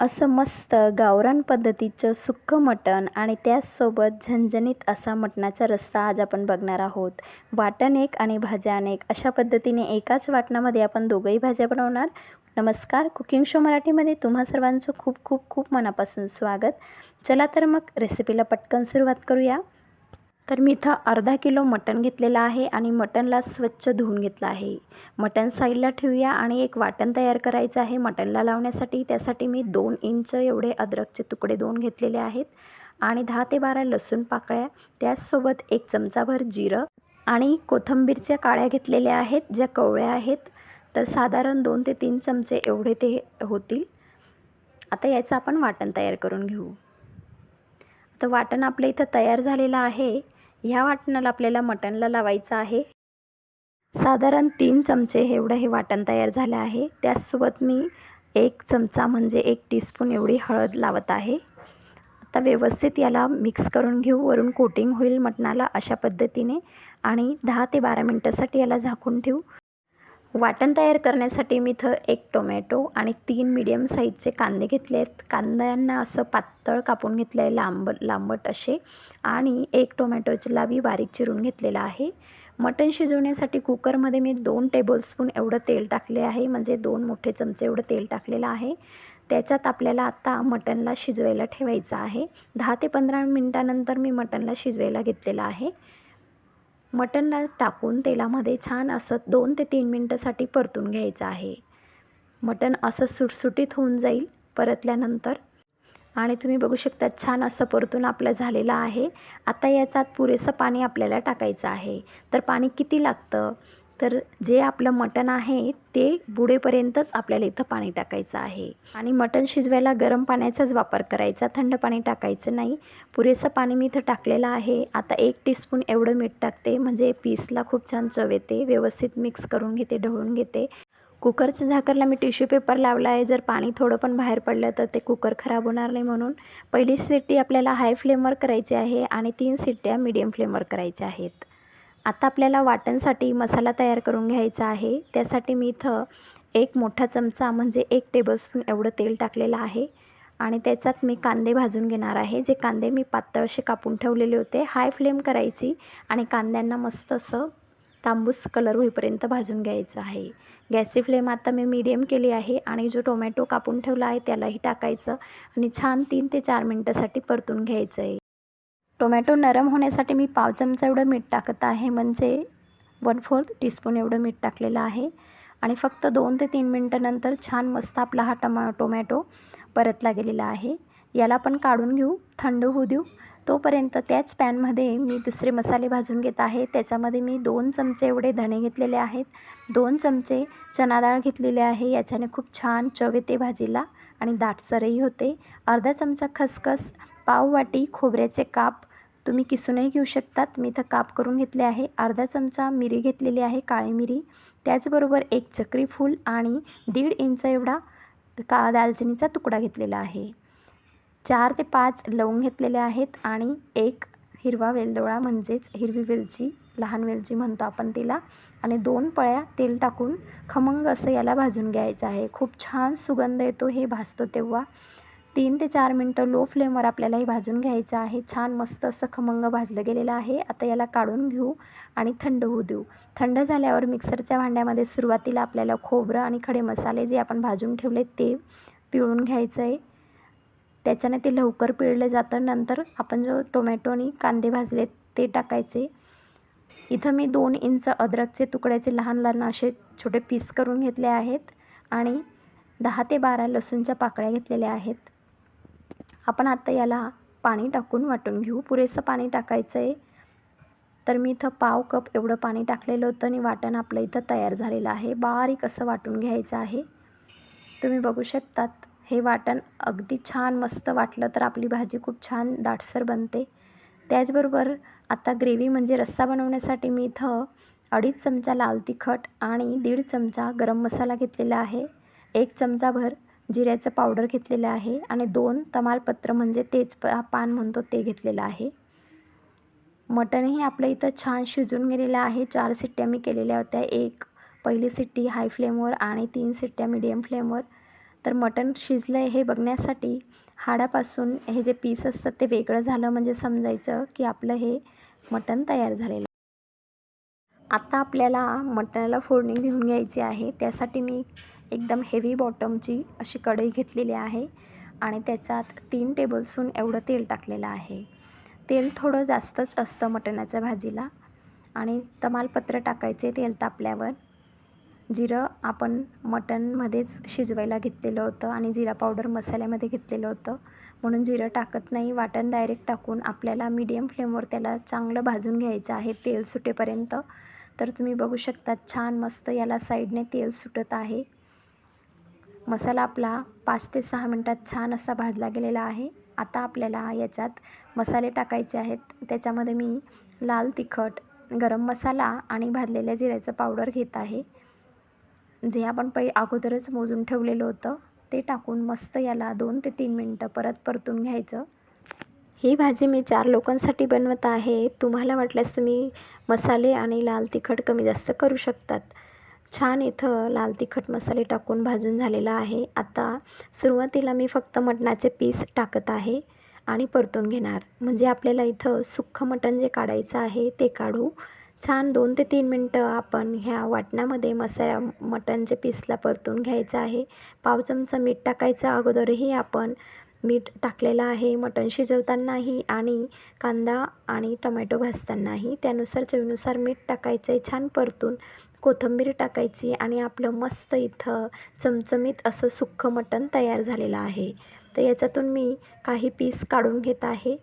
असं मस्त गावरान पद्धतीचं सुक्कं मटण आणि त्याचसोबत झणझणीत असा मटणाचा रस्सा आज आपण बघणार आहोत. वाटण एक आणि भाज्या अनेक अशा पद्धतीने एकाच वाटणामध्ये आपण दोघंही भाज्या बनवणार. नमस्कार कुकिंग शो मराठीमध्ये तुम्हा सर्वांचं खूप खूप खूप मनापासून स्वागत. चला तर मग रेसिपीला पटकन सुरुवात करूया. तर मी इथं अर्धा किलो मटण घेतलेलं आहे आणि मटणला स्वच्छ धुवून घेतलं आहे. मटण साईडला ठेवूया आणि एक वाटण तयार करायचं आहे. मटणला लावण्यासाठी त्यासाठी मी दोन इंच एवढे अद्रकचे तुकडे दोन घेतलेले आहेत आणि दहा ते बारा लसूण पाकळ्या त्याचसोबत एक चमचाभर जिरं आणि कोथिंबीरच्या काळ्या घेतलेल्या आहेत ज्या कवळ्या आहेत. तर साधारण दोन ते तीन चमचे एवढे ते होतील. आता याचं आपण वाटण तयार करून घेऊ. तर वाटण आपलं इथं तयार झालेलं आहे. ह्या वाटणाला आपल्याला मटणला लावायचं आहे. साधारण तीन चमचे एवढं हे वाटण तयार झालं आहे. त्याचसोबत मी एक चमचा म्हणजे एक टीस्पून एवढी हळद लावत आहे. आता व्यवस्थित याला मिक्स करून घेऊ. वरून कोटिंग होईल मटणाला अशा पद्धतीने. आणि दहा ते बारा मिनटासाठी याला झाकून ठेवू. वाटण तयार करण्यासाठी मी इथं एक टोमॅटो आणि तीन मीडियम साईजचे कांदे घेतले आहेत. कांद्यांना असं पातळ कापून घेतलं आहे लांब लांबट असे. आणि एक टोमॅटोची लावी बारीक चिरून घेतलेला आहे. मटण शिजवण्यासाठी कुकरमध्ये मी दोन टेबलस्पून एवढं तेल टाकले आहे. म्हणजे दोन मोठे चमचे एवढं तेल टाकलेलं आहे. त्याच्यात आपल्याला आता मटणला शिजवायला ठेवायचं आहे. दहा ते पंधरा मिनटानंतर मी मटणला शिजवायला घेतलेलं आहे. मटणला टाकून तेलामध्ये छान असं दोन ते तीन मिनटासाठी परतून घ्यायचं आहे. मटण असं सुटसुटीत होऊन जाईल परतल्यानंतर. आणि तुम्ही बघू शकता छान असं परतून आपलं झालेलं आहे. आता याच्यात पुरेसं पाणी आपल्याला टाकायचं आहे. तर पाणी किती लागतं? तर जे आपलं मटण आहे ते बुडेपर्यंतच आपल्याला इथं पाणी टाकायचं आहे. आणि मटण शिजवायला गरम पाण्याचाच वापर करायचा थंड पाणी टाकायचं नाही. पुरेसं पाणी मी इथं टाकलेलं आहे. आता एक टीस्पून एवढं मीठ टाकते म्हणजे पीसला खूप छान चव येते. व्यवस्थित मिक्स करून घेते ढवळून घेते. कुकरच्या झाकरला मी टिश्यू पेपर लावला आहे. जर पाणी थोडं पण बाहेर पडलं तर ते कुकर खराब होणार नाही म्हणून. पहिली सिटी आपल्याला हाय फ्लेमवर करायची आहे आणि तीन सिट्ट्या मीडियम फ्लेमवर करायच्या आहेत. आता आपल्याला वाटणसाठी मसाला तयार करून घ्यायचा आहे. त्यासाठी मी इथं एक मोठा चमचा म्हणजे एक टेबलस्पून एवढं तेल टाकलेलं आहे. आणि त्याच्यात मी कांदे भाजून घेणार आहे. जे कांदे मी पातळशे कापून ठेवलेले होते. हाय फ्लेम करायची आणि कांद्यांना मस्त असं तांबूस कलर होईपर्यंत भाजून घ्यायचं आहे. गॅसची फ्लेम आता मी मीडियम केली आहे आणि जो टोमॅटो कापून ठेवला आहे त्यालाही टाकायचं आणि छान तीन ते चार मिनटासाठी परतून घ्यायचं आहे टोमॅटो नरम होण्यासाठी मी पाव चमचा एवढं मीठ टाकत आहे. म्हणजे वन फोर्थ टीस्पून एवढं मीठ टाकलेलं आहे. आणि फक्त दोन ते तीन मिनटानंतर छान मस्त आपला हा टमा टोमॅटो परतला गेलेला आहे. याला पण काढून घेऊ थंड होऊ देऊ. तोपर्यंत त्याच पॅनमध्ये मी दुसरे मसाले भाजून घेत आहे. त्याच्यामध्ये मी दोन चमचे एवढे धणे घेतलेले आहेत. दोन चमचे चणा डाळ घेतलेले आहे. याच्याने खूप छान चव येते भाजीला आणि दाटसरही होते. अर्धा चमचा खसखस पाव वाटी खोबऱ्याचे काप तुम्ही किसूनही घेऊ शकतात. मी इथं काप करून घेतले आहे. अर्धा चमचा मिरी घेतलेली आहे काळी मिरी. त्याचबरोबर एक चक्री फूल आणि दीड इंच एवढा का दालचिनीचा तुकडा घेतलेला आहे. चार ते पाच लवंग घेतलेले आहेत आणि एक हिरवा वेलदोळा म्हणजेच हिरवी वेलची लहान वेलची म्हणतो आपण तिला. आणि दोन पळ्या तेल टाकून खमंग असं याला भाजून घ्यायचं आहे. खूप छान सुगंध येतो हे भाजतो तेव्हा. तीन ते चार मिनटं लो फ्लेमवर आपल्याला हे भाजून घ्यायचं आहे. छान मस्त असं खमंग भाजलं गेलेलं आहे. आता याला काढून घेऊ आणि थंड होऊ देऊ. थंड झाल्यावर मिक्सरच्या भांड्यामध्ये सुरुवातीला आपल्याला खोबरं आणि खडे मसाले जे आपण भाजून ठेवले ते पिळून घ्यायचं आहे त्याच्याने ते लवकर पिळलं जातं. नंतर आपण जो टोमॅटो आणि कांदे भाजले ते टाकायचे. इथं मी दोन इंच अद्रकचे तुकड्याचे लहान लहान असे छोटे पीस करून घेतले आहेत आणि दहा ते बारा लसूणच्या पाकळ्या घेतलेल्या आहेत. आपण आता याला पाणी टाकून वाटून घेऊ. पुरेसं पाणी टाकायचं आहे तर मी इथं पाव कप एवढं पाणी टाकलेलं होतं आणि वाटण आपलं इथं तयार झालेलं आहे. बारीक असं वाटून घ्यायचं आहे. तुम्ही बघू शकतात हे वाटण अगदी छान मस्त वाटलं तर आपली भाजी खूप छान दाटसर बनते. त्याचबरोबर आता ग्रेव्ही म्हणजे रस्सा बनवण्यासाठी मी इथं अडीच चमचा लाल तिखट आणि दीड चमचा गरम मसाला घेतलेला आहे. एक चमचाभर जिऱ्याचं पावडर घेतलेलं आहे आणि दोन तमालपत्र म्हणजे तेच प पान म्हणतो ते घेतलेलं आहे. मटणही आपलं इथं छान शिजून गेलेलं आहे. चार सिट्ट्या मी केलेल्या होत्या. एक पहिली सिट्टी हाय फ्लेमवर आणि तीन सिट्ट्या मिडियम फ्लेमवर. तर मटण शिजलं आहे हे बघण्यासाठी हाडापासून हे जे पीस असतात ते वेगळं झालं म्हणजे समजायचं की आपलं हे मटण तयार झालेलं. आता आपल्याला मटणाला फोडणी घेऊन घ्यायची आहे. त्यासाठी मी एकदम हेवी बॉटमची अशी कढई घेतलेली आहे आणि त्याच्यात तीन टेबलस्पून एवढं तेल टाकलेलं आहे. तेल थोडं जास्तच असतं मटणाच्या भाजीला आणि तमालपत्र टाकायचे तेल तापल्यावर. जिरं आपण मटणमध्येच शिजवायला घेतलेलं होतं आणि जिरा पावडर मसाल्यामध्ये घेतलेलं होतं. म्हणून जिरं टाकत नाही वाटण डायरेक्ट टाकून आपल्याला मीडियम फ्लेमवर त्याला चांगलं भाजून घ्यायचं आहे तेल सुटेपर्यंत. तर तुम्ही बघू शकता छान मस्त याला साईडने तेल सुटत आहे. मसाला आपला पाच ते सहा मिनटात छान असा भाजला गेलेला आहे. आता आपल्याला याच्यात मसाले टाकायचे आहेत. त्याच्यामध्ये मी लाल तिखट गरम मसाला आणि भाजलेल्या जिऱ्याचं पावडर घेत आहे. जे आपण पै अगोदरच मोजून ठेवलेलं होतं ते टाकून मस्त याला दोन ते तीन मिनटं परत परतून घ्यायचं. ही भाजी मी चार लोकांसाठी बनवत आहे. तुम्हाला वाटल्यास तुम्ही मसाले आणि लाल तिखट कमी जास्त करू शकतात. छान इथं लाल तिखट मसाले टाकून भाजून झालेला आहे. आता सुरुवातीला मी फक्त मटणाचे पीस टाकत आहे आणि परतून घेणार. म्हणजे आपल्याला इथं सुक्खं मटण जे काढायचं आहे ते काढू. छान दोन ते तीन मिनटं आपण ह्या वाटणामध्ये मसाल्या मटणचे पीसला परतून घ्यायचं आहे. पाव चमचा मीठ टाकायचं अगोदरही आपण मीठ टाकलेलं आहे. मटण शिजवतानाही आणि कांदा आणि टोमॅटो भाजतानाही त्यानुसार चवीनुसार मीठ टाकायचं आहे छान परतून. कोथिंबीर टाकायची आणि आपलं मस्त इथं चमचमीत असं सुखं मटण तयार झालेलं आहे. तर याच्यातून मी काही पीस काढून घेत आहे.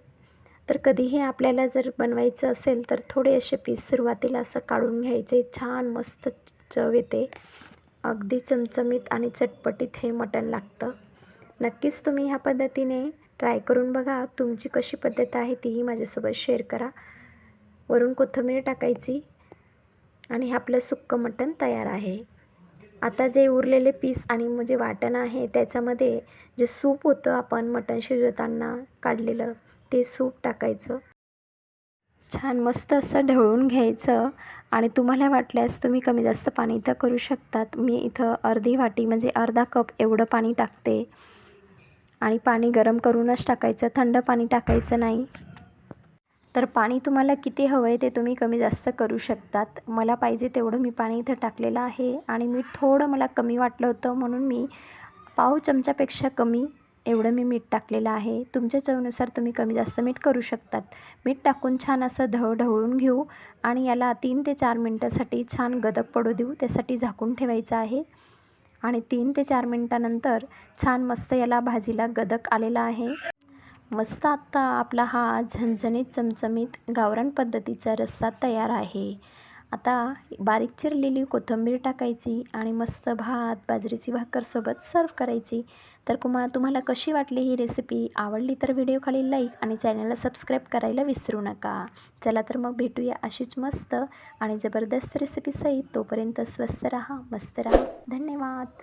तर कधीही आपल्याला जर बनवायचं असेल तर थोडे असे पीस सुरुवातीला असं काढून घ्यायचे. छान मस्त चव येते. अगदी चमचमीत आणि चटपटीत हे मटण लागतं. नक्कीच तुम्ही ह्या पद्धतीने ट्राय करून बघा. तुमची कशी पद्धत आहे तीही माझ्यासोबत शेअर करा. वरून कोथिंबीर टाकायची. आणि आपलं सुक्कं मटण तयार आहे. आता जे उरलेले पीस आणि म्हणजे वाटण आहे त्याच्यामध्ये जे सूप होतं आपण मटण शिजवताना काढलेलं ते सूप टाकायचं. छान मस्त असं ढवळून घ्यायचं आणि तुम्हाला वाटल्यास तुम्ही कमी जास्त पाणी इथं करू शकतात. मी इथं अर्धी वाटी म्हणजे अर्धा कप एवढं पाणी टाकते. आणि पाणी गरम करूनच टाकायचं. थंड पाणी टाकायचं नाही. तर पाणी तुम्हाला किती हवं आहे ते तुम्ही कमी जास्त करू शकतात. मला पाहिजे तेवढं मी पाणी इथं टाकलेलं आहे आणि मीठ थोडं मला कमी वाटलं होतं म्हणून मी पाव चमच्यापेक्षा कमी एवढं मी मीठ टाकलेलं आहे. तुमच्या चवीनुसार तुम्ही कमी जास्त मीठ करू शकतात. मीठ टाकून छान असं ढव ढवळून घेऊ आणि याला तीन ते चार मिनटासाठी छान गदक पडू देऊ. त्यासाठी झाकून ठेवायचं आहे आणि तीन ते चार मिनटानंतर छान मस्त याला भाजीला गदक आलेला आहे. मस्त आत्ता आपला हा झणझणीत चमचमीत गावरान पद्धतीचा रस्सा तयार आहे. आता बारीक चिरलेली कोथिंबीर टाकायची आणि मस्त भात बाजरीची भाकरसोबत सर्व करायची. तर कुमा तुम्हाला कशी वाटली ही रेसिपी आवडली तर व्हिडिओखाली लाईक आणि चॅनलला सबस्क्राईब करायला विसरू नका. चला तर मग भेटूया अशीच मस्त आणि जबरदस्त रेसिपीसहित तोपर्यंत स्वस्त राहा मस्त राहा. धन्यवाद.